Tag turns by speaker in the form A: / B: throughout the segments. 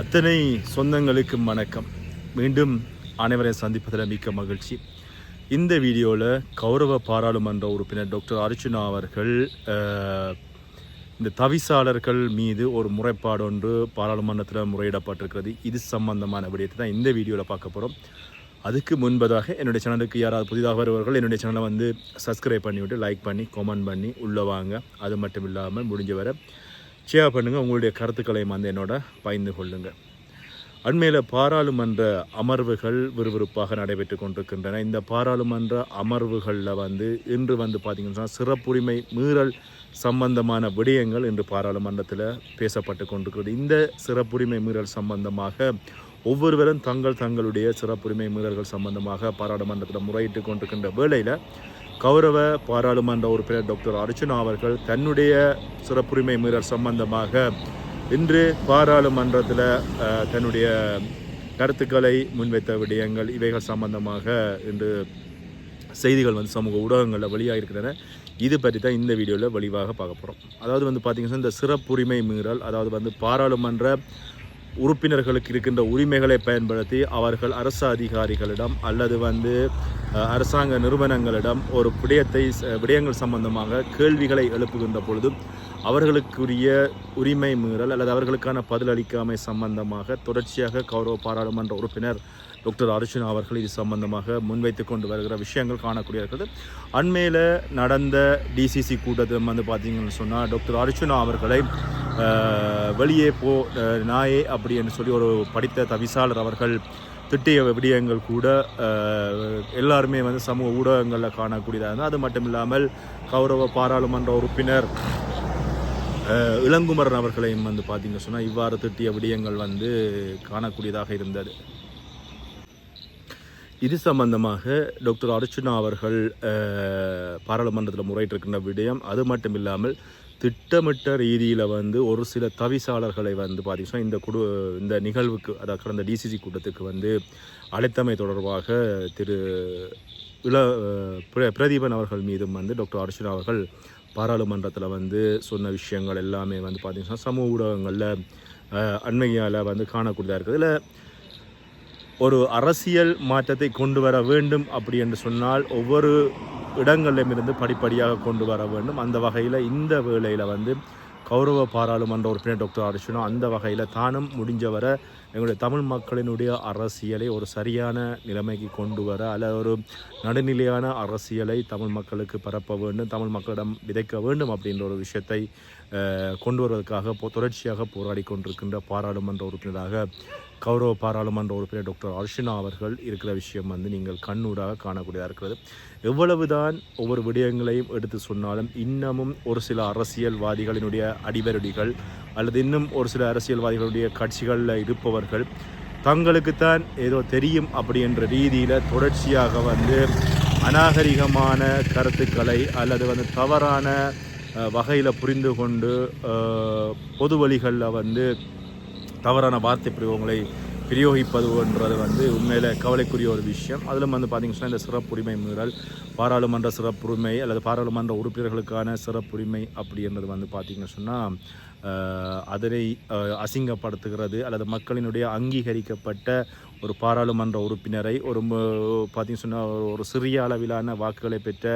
A: அத்தனை சொந்தங்களுக்கு வணக்கம். மீண்டும் அனைவரை சந்திப்பதில் மிக்க மகிழ்ச்சி. இந்த வீடியோவில் கௌரவ பாராளுமன்ற உறுப்பினர் டாக்டர் அர்ச்சுனா அவர்கள் இந்த தவிசாளர்கள் மீது ஒரு முறைப்பாடு ஒன்று பாராளுமன்றத்தில் முறையிடப்பட்டிருக்கிறது. இது சம்பந்தமான விடயத்தை தான் இந்த வீடியோவில் பார்க்க போகிறோம் அதுக்கு முன்பதாக என்னுடைய சேனலுக்கு யாராவது புதிதாக வருவார்கள் என்னுடைய சேனலை வந்து சப்ஸ்கிரைப் பண்ணிவிட்டு லைக் பண்ணி கமெண்ட் பண்ணி உள்ளே வாங்க. அது மட்டும் இல்லாமல் முடிஞ்ச வரை ஷேர் பண்ணுங்கள் உங்களுடைய கருத்துக்களையும் வந்து என்னோட பகிர்ந்து கொள்ளுங்கள் அண்மையில் பாராளுமன்ற அமர்வுகள் விறுவிறுப்பாக நடைபெற்று கொண்டிருக்கின்றன. இந்த பாராளுமன்ற அமர்வுகளில் வந்து இன்று வந்து பார்த்திங்கன்னா சிறப்புரிமை மீறல் சம்பந்தமான விடயங்கள் இன்று பாராளுமன்றத்தில் பேசப்பட்டு கொண்டிருக்கிறது. இந்த சிறப்புரிமை மீறல் சம்பந்தமாக ஒவ்வொருவரும் தங்கள் தங்களுடைய சிறப்புரிமை மீறல்கள் சம்பந்தமாக பாராளுமன்றத்தில் முறையிட்டு கொண்டிருக்கின்ற வேளையில் கௌரவ பாராளுமன்ற உறுப்பினர் டாக்டர் அர்ஜுனா அவர்கள் தன்னுடைய சிறப்புரிமை மீறல் சம்பந்தமாக இன்று பாராளுமன்றத்தில் தன்னுடைய கருத்துக்களை முன்வைத்த விடயங்கள் இவைகள் சம்பந்தமாக இன்று செய்திகள் வந்து சமூக ஊடகங்களில் வெளியாக இருக்கின்றன இது பற்றி தான் இந்த வீடியோவில் வலிவாக பார்க்க போகிறோம் அதாவது வந்து பார்த்திங்கன்னா இந்த சிறப்புரிமை மீறல் அதாவது வந்து பாராளுமன்ற உறுப்பினர்களுக்கு இருக்கின்ற உரிமைகளை பயன்படுத்தி அவர்கள் அரசு அதிகாரிகளிடம் அல்லது வந்து அரசாங்க நிறுவனங்களிடம் ஒரு விடயத்தை விடயங்கள் சம்பந்தமாக கேள்விகளை எழுப்புகின்ற பொழுது அவர்களுக்குரிய உரிமை மீறல் அல்லது அவர்களுக்கான பதிலளிக்காமை சம்பந்தமாக தொடர்ச்சியாக கௌரவ பாராளுமன்ற உறுப்பினர் டாக்டர் அர்ஜுனா அவர்கள் இது சம்பந்தமாக முன்வைத்து கொண்டு வருகிற விஷயங்கள் காணக்கூடிய இருக்கிறது அண்மையில் நடந்த டிசிசி கூட்டத்தில் வந்து பார்த்தீங்கன்னு சொன்னால் டாக்டர் அர்ஜுனா அவர்களை வெளியே போ நாயே அப்படி என்று சொல்லி ஒரு படித்த தவிசாளர் அவர்கள் திட்டிய விடயங்கள் கூட எல்லாருமே வந்து சமூக ஊடகங்களில் காணக்கூடியதாக இருந்தால் அது மட்டும் இல்லாமல் கௌரவ பாராளுமன்ற உறுப்பினர் இளங்குமரன் அவர்களையும் வந்து பார்த்தீங்க சொன்னால் இவ்வாறு திட்டிய விடயங்கள் வந்து காணக்கூடியதாக இருந்தது. இது சம்பந்தமாக டாக்டர் அர்ச்சுனா அவர்கள் பாராளுமன்றத்தில் முறையிட்டிருக்கின்ற விடயம் அது மட்டும் இல்லாமல் திட்டமிட்ட ரீதியில் வந்து ஒரு சில தவிசாளர்களை வந்து பார்த்தீங்கன்னா இந்த குடு இந்த நிகழ்வுக்கு அதாவது கடந்த டிசிசி கூட்டத்துக்கு வந்து அழைத்தமை தொடர்பாக திரு இள பிர- பிரதீபன் அவர்கள் மீதும் வந்து டாக்டர் அர்ச்சுனா அவர்கள் பாராளுமன்றத்தில் வந்து சொன்ன விஷயங்கள் எல்லாமே வந்து பார்த்தீங்கன்னா சமூக ஊடகங்களில் அண்மையால் வந்து காணக்கூடியதாக இருக்குது. இதில் ஒரு அரசியல் மாற்றத்தை கொண்டு வர வேண்டும் அப்படி என்று சொன்னால் ஒவ்வொரு இடங்களிலும் இருந்து படிப்படியாக கொண்டு வர வேண்டும். அந்த வகையில் இந்த வேளையில் வந்து கௌரவ பாராளுமன்ற உறுப்பினர் டாக்டர் அர்ச்சுனா அந்த வகையில் தானும் முடிஞ்சவரை எங்களுடைய தமிழ் மக்களினுடைய அரசியலை ஒரு சரியான நிலைமைக்கு கொண்டு வர அல்லது ஒரு நடுநிலையான அரசியலை தமிழ் மக்களுக்கு பரப்ப வேண்டும் தமிழ் மக்களிடம் விதைக்க வேண்டும் அப்படின்ற ஒரு விஷயத்தை கொண்டு வருவதற்காக போ- தொடர்ச்சியாக போராடி கொண்டிருக்கின்ற பாராளுமன்ற உறுப்பினராக கௌரவ பாராளுமன்ற உறுப்பினர் டாக்டர் அர்ஷினா அவர்கள் இருக்கிற விஷயம் வந்து நீங்கள் கண்ணூடாக காணக்கூடியதாக இருக்கிறது. எவ்வளவுதான் ஒவ்வொரு விடயங்களையும் எடுத்து சொன்னாலும் இன்னமும் ஒரு சில அரசியல்வாதிகளினுடைய அடிவருடிகள் அல்லது இன்னும் ஒரு சில அரசியல்வாதிகளுடைய கட்சிகளில் இருப்பவர்கள் தங்களுக்குத்தான் ஏதோ தெரியும் அப்படி என்ற ரீதியில் தொடர்ச்சியாக வந்து அநாகரிகமான கருத்துக்களை அல்லது வந்து தவறான வகையில் புரிந்து கொண்டு பொது வழிகளில் வந்து தவறான வார்த்தை பிரயோகங்களை பிரயோகிப்பதுன்றது வந்து உண்மையில் கவலைக்குரிய ஒரு விஷயம். அதிலும் வந்து பார்த்திங்கன்னா சொன்னால் இந்த சிறப்புரிமை மீறல் பாராளுமன்ற சிறப்புரிமை அல்லது பாராளுமன்ற உறுப்பினர்களுக்கான சிறப்புரிமை அப்படின்றது வந்து பார்த்திங்கன்னு சொன்னால் அதனை அசிங்கப்படுத்துகிறது அல்லது மக்களினுடைய அங்கீகரிக்கப்பட்ட ஒரு பாராளுமன்ற உறுப்பினரை ஒரு பார்த்திங்க சொன்னால் ஒரு சிறிய அளவிலான வாக்குகளை பெற்ற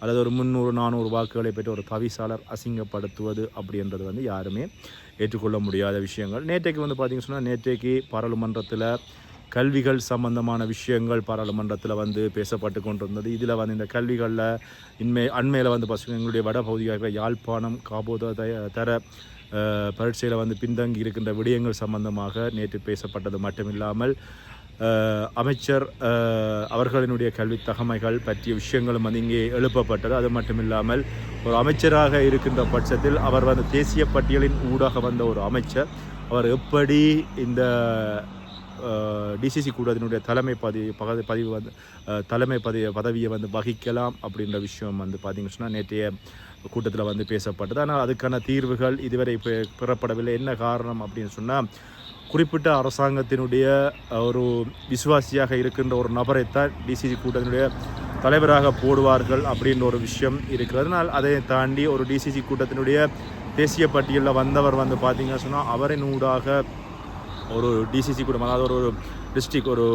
A: அல்லது ஒரு முந்நூறு நானூறு வாக்குகளை பெற்ற ஒரு தவிசாளர் அசிங்கப்படுத்துவது அப்படின்றது வந்து யாருமே ஏற்றுக்கொள்ள முடியாத விஷயங்கள். நேற்றைக்கு வந்து பார்த்திங்க சொன்னால் நேற்றைக்கு பாராளுமன்றத்தில் கல்விகள் சம்பந்தமான விஷயங்கள் பாராளுமன்றத்தில் வந்து பேசப்பட்டு கொண்டிருந்தது. இதில் வந்து இந்த கல்விகளில் இன்மை அண்மையில் வந்து பசங்க எங்களுடைய வட பகுதியாக யாழ்ப்பாணம் காபோத தர பரீட்சையில் வந்து பின்தங்கி இருக்கின்ற விடயங்கள் சம்பந்தமாக நேற்று பேசப்பட்டது மட்டுமில்லாமல் அமைச்சர் அவர்களினுடைய கல்வி தகமைகள் பற்றிய விஷயங்களும் வந்து இங்கே எழுப்பப்பட்டது. அது மட்டும் இல்லாமல் ஒரு அமைச்சராக இருக்கின்ற பட்சத்தில் அவர் வந்து தேசிய பட்டியலின் ஊடாக வந்த ஒரு அமைச்சர். அவர் எப்படி இந்த டிசிசி கூட்டத்தினுடைய தலைமை பதவி பகது பதிவு வந்து தலைமை பதவி பதவியை வந்து வகிக்கலாம் அப்படின்ற விஷயம் வந்து பார்த்திங்க சொன்னால் நேற்றைய கூட்டத்தில் வந்து பேசப்பட்டது. ஆனால் அதுக்கான தீர்வுகள் இதுவரை பெறப்படவில்லை. என்ன காரணம் அப்படின்னு சொன்னால் குறிப்பிட்ட அரசாங்கத்தினுடைய ஒரு விசுவாசியாக இருக்கின்ற ஒரு நபரைத்தான் டிசிசி கூட்டத்தினுடைய தலைவராக போடுவார்கள் அப்படின்ற ஒரு விஷயம் இருக்கிறதுனால் அதை தாண்டி ஒரு டிசிசி கூட்டத்தினுடைய தேசிய பட்டியலில் வந்தவர் வந்து பார்த்தீங்கன்னா சொன்னால் அவரின் ஊடாக ஒரு டிசிசி கூட அதாவது ஒரு ஒரு டிஸ்ட்ரிக் ஒரு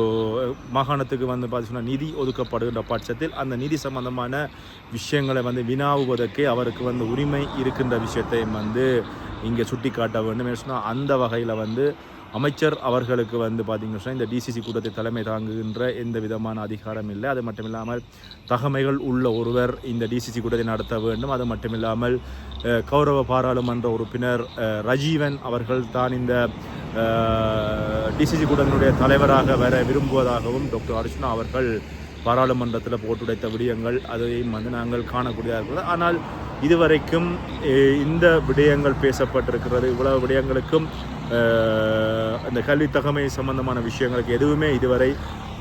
A: மாகாணத்துக்கு வந்து பார்த்தீங்கன்னா நிதி ஒதுக்கப்படுகின்ற பட்சத்தில் அந்த நிதி சம்பந்தமான விஷயங்களை வந்து வினாவுவதற்கே அவருக்கு வந்து உரிமை இருக்கின்ற விஷயத்தையும் வந்து இங்கே சுட்டி காட்ட வேண்டும் என்று சொன்னால் அந்த வகையில் வந்து அமைச்சர் அவர்களுக்கு வந்து பார்த்தீங்கன்னா இந்த டிசிசி கூட்டத்தை தலைமை தாங்குகின்ற எந்த விதமான அதிகாரம் இல்லை. அது மட்டும் இல்லாமல் தகமைகள் உள்ள ஒருவர் இந்த டிசிசி கூட்டத்தை நடத்த வேண்டும். அது மட்டும் இல்லாமல் கௌரவ பாராளுமன்ற உறுப்பினர் ரஜீவன் அவர்கள் தான் இந்த டிசிசி கூட்டத்தினுடைய தலைவராக வர விரும்புவதாகவும் டாக்டர் அர்ச்சுனா அவர்கள் பாராளுமன்றத்தில் போட்டுடைத்த விடயங்கள் அதையும் வந்து நாங்கள் காணக்கூடியதாக இருக்கிறது. ஆனால் இதுவரைக்கும் இந்த விடயங்கள் பேசப்பட்டிருக்கிறது. இவ்வளவு விடயங்களுக்கும் அந்த கல்வி தகமை சம்பந்தமான விஷயங்களுக்கு எதுவுமே இதுவரை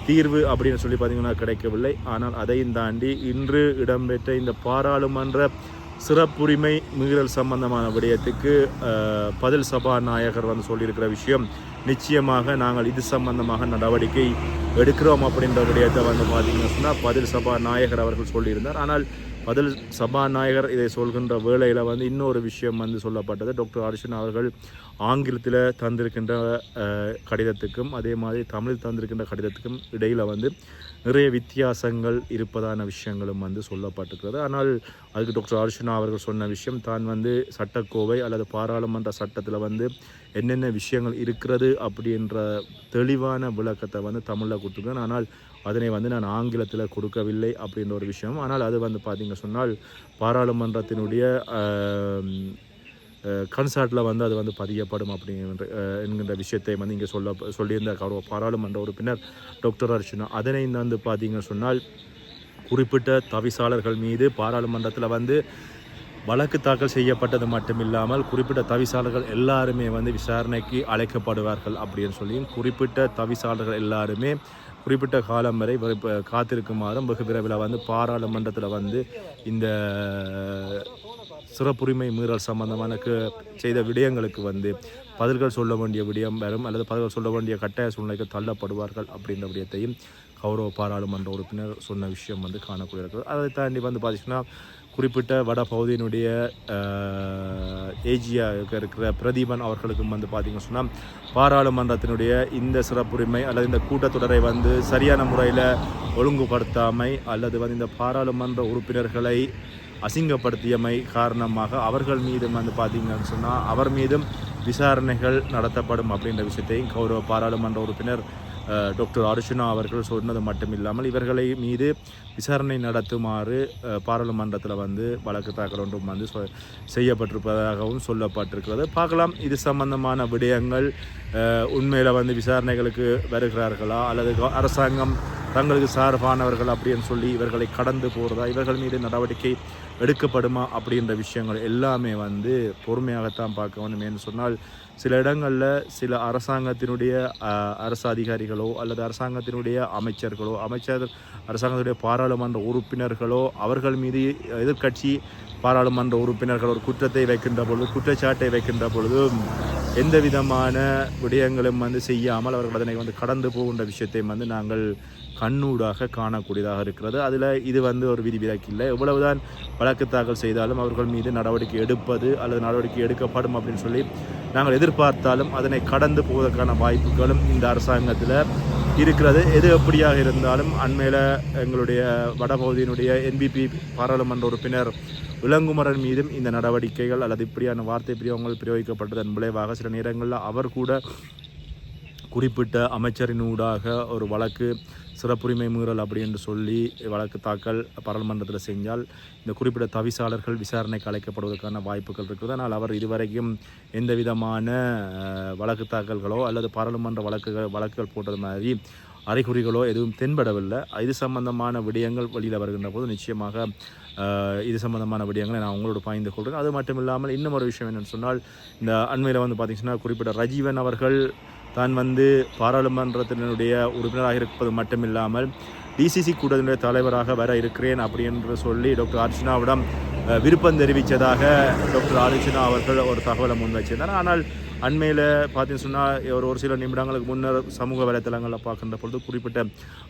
A: தீர்வு அப்படின்னு சொல்லி பார்த்தீங்கன்னா கிடைக்கவில்லை. ஆனால் அதையும் தாண்டி இன்று இடம்பெற்ற இந்த பாராளுமன்ற சிறப்புரிமை மீறல் சம்பந்தமான விடயத்துக்கு பதில் சபாநாயகர் வந்து சொல்லியிருக்கிற விஷயம் நிச்சயமாக நாங்கள் இது சம்பந்தமாக நடவடிக்கை எடுக்கிறோம் அப்படின்ற விடயத்தை வந்து பார்த்தீங்கன்னா சொன்னால் பதில் சபாநாயகர் அவர்கள் சொல்லியிருந்தார். ஆனால் பதில் சபாநாயகர் இதை சொல்கின்ற வேளையில் வந்து இன்னொரு விஷயம் வந்து சொல்லப்பட்டது. டாக்டர் அர்ஷன் அவர்கள் ஆங்கிலத்தில் தந்திருக்கின்ற கடிதத்துக்கும் அதே மாதிரி தமிழில் தந்திருக்கின்ற கடிதத்துக்கும் இடையில் வந்து நிறைய வித்தியாசங்கள் இருப்பதான விஷயங்களும் வந்து சொல்லப்பட்டிருக்கிறது. ஆனால் அதுக்கு டாக்டர் அர்ஷனா அவர்கள் சொன்ன விஷயம் தான் வந்து சட்டக்கோவை அல்லது பாராளுமன்ற சட்டத்தில் வந்து என்னென்ன விஷயங்கள் இருக்கிறது அப்படின்ற தெளிவான விளக்கத்தை வந்து தமிழில் கொடுத்துருக்கேன் ஆனால் அதனை வந்து நான் ஆங்கிலத்தில் கொடுக்கவில்லை அப்படின்ற ஒரு விஷயம். ஆனால் அது வந்து பார்த்தீங்க சொன்னால் பாராளுமன்றத்தினுடைய கன்சர்ட்டில் வந்து அது வந்து பதியப்படும் அப்படிங்கிற என்கின்ற விஷயத்தை வந்து இங்கே சொல்ல சொல்லியிருந்த கௌரவ பாராளுமன்ற உறுப்பினர் டாக்டர் அர்ச்சனா. அதனை வந்து பார்த்தீங்கன்னு சொன்னால் குறிப்பிட்ட தவிசாளர்கள் மீது பாராளுமன்றத்தில் வந்து வழக்கு தாக்கல் செய்யப்பட்டது மட்டும் இல்லாமல் குறிப்பிட்ட தவிசாளர்கள் எல்லாருமே வந்து விசாரணைக்கு அழைக்கப்படுவார்கள் அப்படின்னு சொல்லியும் குறிப்பிட்ட தவிசாளர்கள் எல்லாருமே குறிப்பிட்ட காலம் வரை காத்திருக்குமாறும் வெகு விரைவில் வந்து பாராளுமன்றத்தில் வந்து இந்த சிறப்புரிமை மீறல் சம்பந்தமான செய்த விடயங்களுக்கு வந்து பதில்கள் சொல்ல வேண்டிய விடயம் வரும் அல்லது பதில்கள் சொல்ல வேண்டிய கட்டாய சூழ்நிலைக்கு தள்ளப்படுவார்கள் அப்படின்ற விடயத்தையும் கௌரவ பாராளுமன்ற உறுப்பினர் சொன்ன விஷயம் வந்து காணக்கூடிய இருக்கிறது அதை தாண்டி வந்து பார்த்திங்கன்னா குறிப்பிட்ட வட பகுதியினுடைய ஏஜியாக இருக்கிற பிரதீபன் அவர்களுக்கும் வந்து பார்த்திங்கன்னு சொன்னால் பாராளுமன்றத்தினுடைய இந்த சிறப்புரிமை அல்லது இந்த கூட்டத்தொடரை வந்து சரியான முறையில் ஒழுங்குபடுத்தாமை அல்லது வந்து இந்த பாராளுமன்ற உறுப்பினர்களை அசிங்கப்படுத்தியமை காரணமாக அவர்கள் மீதும் வந்து பார்த்தீங்கன்னு சொன்னால் அவர் மீதும் விசாரணைகள் நடத்தப்படும் அப்படின்ற விஷயத்தையும் கௌரவ பாராளுமன்ற உறுப்பினர் டாக்டர் அர்ஜுனா அவர்கள் சொன்னது மட்டும் இல்லாமல் இவர்களை மீது விசாரணை நடத்துமாறு பாராளுமன்றத்தில் வந்து வழக்கு தாக்கல் ஒன்றும் வந்து சொ- செய்யப்பட்டிருப்பதாகவும் சொல்லப்பட்டிருக்கிறது. பார்க்கலாம் இது சம்பந்தமான விடயங்கள் உண்மையில் வந்து விசாரணைகளுக்கு வருகிறார்களா அல்லது அரசாங்கம் தங்களுக்கு சார்பானவர்கள் அப்படின்னு சொல்லி இவர்களை கடந்து போகிறதா இவர்கள் மீது நடவடிக்கை எடுக்கப்படுமா அப்படின்ற விஷயங்கள் எல்லாமே வந்து பொறுமையாகத்தான் பார்க்க வேண்டும் என்று சொன்னால் சில இடங்களில் சில அரசாங்கத்தினுடைய அரசு அதிகாரிகளோ அல்லது அரசாங்கத்தினுடைய அமைச்சர்களோ அமைச்சர் அரசாங்கத்துடைய பாராளுமன்ற உறுப்பினர்களோ அவர்கள் மீது எதிர்க்கட்சி பாராளுமன்ற உறுப்பினர்கள் ஒரு குற்றத்தை வைக்கின்ற பொழுது குற்றச்சாட்டை வைக்கின்ற பொழுது எந்த விதமான விடயங்களும் வந்து செய்யாமல் அவர்கள் அதனை வந்து கடந்து போகின்ற விஷயத்தை வந்து நாங்கள் கண்ணூடாக காணக்கூடியதாக இருக்கிறது. அதில் இது வந்து ஒரு விதிவிலக்கு இல்லை. எவ்வளவுதான் வழக்கு தாக்கல் செய்தாலும் அவர்கள் மீது நடவடிக்கை எடுப்பது அல்லது நடவடிக்கை எடுக்கப்படும் அப்படின்னு சொல்லி நாங்கள் எதிர்பார்த்தாலும் அதனை கடந்து போவதற்கான வாய்ப்புகளும் இந்த அரசாங்கத்தில் இருக்கிறது. எது எப்படியாக இருந்தாலும் அண்மையில் எங்களுடைய வடபகுதியினுடைய என்பிபி பாராளுமன்ற உறுப்பினர் விலங்குமரன் மீதும் இந்த நடவடிக்கைகள் அல்லது இப்படியான வார்த்தை பிரியவங்கள் பிரயோகிக்கப்பட்டதன் விளைவாக சில நேரங்களில் அவர் கூட குறிப்பிட்ட அமைச்சரினூடாக ஒரு வழக்கு சிறப்புரிமை மீறல் அப்படி என்று சொல்லி வழக்கு தாக்கல் பாராளுமன்றத்தில் செஞ்சால் இந்த குறிப்பிட்ட தவிசாளர்கள் விசாரணைக்கு அழைக்கப்படுவதற்கான வாய்ப்புகள் இருக்குது. ஆனால் அவர் இதுவரைக்கும் எந்த விதமான வழக்கு தாக்கல்களோ அல்லது பாராளுமன்ற வழக்குகள் வழக்குகள் போட்டது மாதிரி அறிகுறிகளோ எதுவும் தென்படவில்லை. இது சம்பந்தமான விடயங்கள் வெளியில் வருகின்ற போது நிச்சயமாக இது சம்பந்தமான விடயங்களை நான் உங்களோட பாய்ந்து கொள்கிறேன். அது மட்டும் இல்லாமல் இன்னும் ஒரு விஷயம் என்னென்னு சொன்னால் இந்த அண்மையில் வந்து பார்த்திங்கன்னா குறிப்பிட்ட ரஜீவன் அவர்கள் தான் வந்து பாராளுமன்றத்தினுடைய உறுப்பினராக இருப்பது மட்டுமில்லாமல் டிசிசி கூட்டத்தினுடைய தலைவராக வர இருக்கிறேன் அப்படி என்று சொல்லி டாக்டர் அர்ச்சனாவிடம் விருப்பம் தெரிவித்ததாக டாக்டர் அர்ச்சனா அவர்கள் ஒரு தகவலை முன் வச்சிருந்தார். ஆனால் அண்மையில் பார்த்தீங்கன்னு சொன்னால் ஒரு ஒரு சில நிமிடங்களுக்கு முன்னர் சமூக வலைத்தளங்களில் பார்க்கின்ற பொழுது குறிப்பிட்ட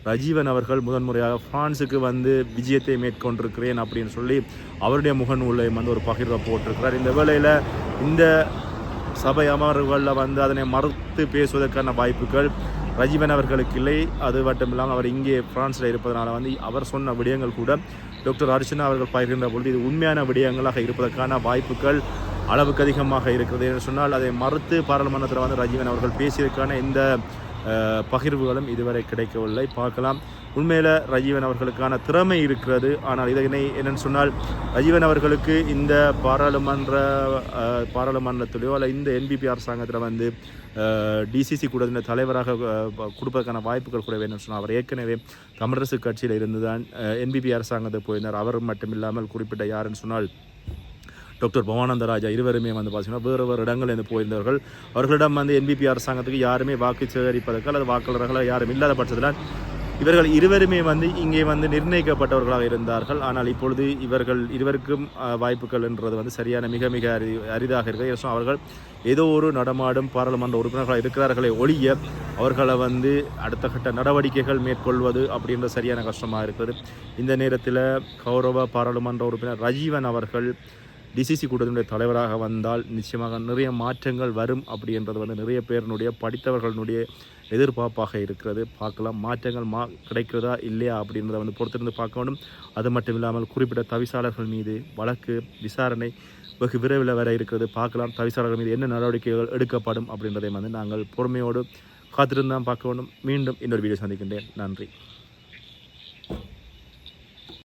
A: ரஜீவன் அவர்கள் முதன்முறையாக ஃப்ரான்ஸுக்கு வந்து விஜயத்தை மேற்கொண்டிருக்கிறேன் அப்படின்னு சொல்லி அவருடைய முகநூலை வந்து ஒரு பகிர்வை போட்டிருக்கிறார். இந்த வேளையில் இந்த சபை அமர்வுகளில் வந்து அதனை மறுத்து பேசுவதற்கான வாய்ப்புகள் ரஜீவன் அவர்களுக்கு இல்லை. அது மட்டும் இல்லாமல் அவர் இங்கே பிரான்ஸில் இருப்பதனால வந்து அவர் சொன்ன விடயங்கள் கூட டாக்டர் அர்ச்சனா அவர்கள் பயிர்கின்ற பொழுது இது உண்மையான விடயங்களாக இருப்பதற்கான வாய்ப்புகள் அளவுக்கு அதிகமாக இருக்கிறது. என்று சொன்னால் அதை மறுத்து பாராளுமன்றத்தில் வந்து ரஜீவன் அவர்கள் பேசியதற்கான இந்த பகிர்வுகளும் இதுவரை கிடைக்கவில்லை. பார்க்கலாம். உண்மையில் ரஜீவன் அவர்களுக்கான திறமை இருக்கிறது. ஆனால் இதனை என்னென்னு சொன்னால் ரஜீவன் அவர்களுக்கு இந்த பாராளுமன்ற பாராளுமன்றத்திலேயோ அல்ல இந்த என்பிபி அரசாங்கத்தில் வந்து டிசிசி கூட தலைவராக கொடுப்பதற்கான வாய்ப்புகள் கூட வேணும்னு சொன்னால் அவர் ஏற்கனவே தமிழரசு கட்சியில் இருந்து தான் என்பிபி அரசாங்கத்தை போயிருந்தார். அவர் மட்டும் இல்லாமல் குறிப்பிட்ட யாருன்னு சொன்னால் டாக்டர் பவானந்த ராஜா இருவருமே வந்து பார்த்தீங்கன்னா வேறு வேறு இடங்களில் போயிருந்தவர்கள். அவர்களிடம் வந்து என்பிபி அரசாங்கத்துக்கு யாருமே வாக்கு சேகரிப்பதற்கு அல்லது வாக்காளர்களாக யாரும் இல்லாத பட்சத்தில் இவர்கள் இருவருமே வந்து இங்கே வந்து நிர்ணயிக்கப்பட்டவர்களாக இருந்தார்கள். ஆனால் இப்பொழுது இவர்கள் இருவருக்கும் வாய்ப்புகள் என்றது வந்து சரியான மிக மிக அரி அரிதாக இருக்கிறது. அவர்கள் ஏதோ ஒரு நடமாடும் பாராளுமன்ற உறுப்பினர்களாக இருக்கிறார்களே ஒழிய அவர்களை வந்து அடுத்த கட்ட நடவடிக்கைகள் மேற்கொள்வது அப்படின்ற சரியான கஷ்டமாக இருக்கிறது. இந்த நேரத்தில் கௌரவ பாராளுமன்ற உறுப்பினர் ரஜீவன் அவர்கள் டிசிசி கூட்டத்தினுடைய தலைவராக வந்தால் நிச்சயமாக நிறைய மாற்றங்கள் வரும் அப்படின்றது வந்து நிறைய பேரினுடைய படித்தவர்களுடைய எதிர்பார்ப்பாக இருக்கிறது. பார்க்கலாம் மாற்றங்கள் மா கிடைக்கிறதா இல்லையா அப்படின்றத வந்து பொறுத்திருந்து பார்க்க வேண்டும். அது மட்டும் இல்லாமல் குறிப்பிட்ட தவிசாளர்கள் மீது வழக்கு விசாரணை வெகு விரைவில் வர இருக்கிறது. பார்க்கலாம் தவிசாளர்கள் மீது என்ன நடவடிக்கைகள் எடுக்கப்படும் அப்படின்றதை வந்து நாங்கள் பொறுமையோடு காத்திருந்தான் பார்க்க வேண்டும். மீண்டும் இன்னொரு வீடியோ சந்திக்கின்றேன். நன்றி.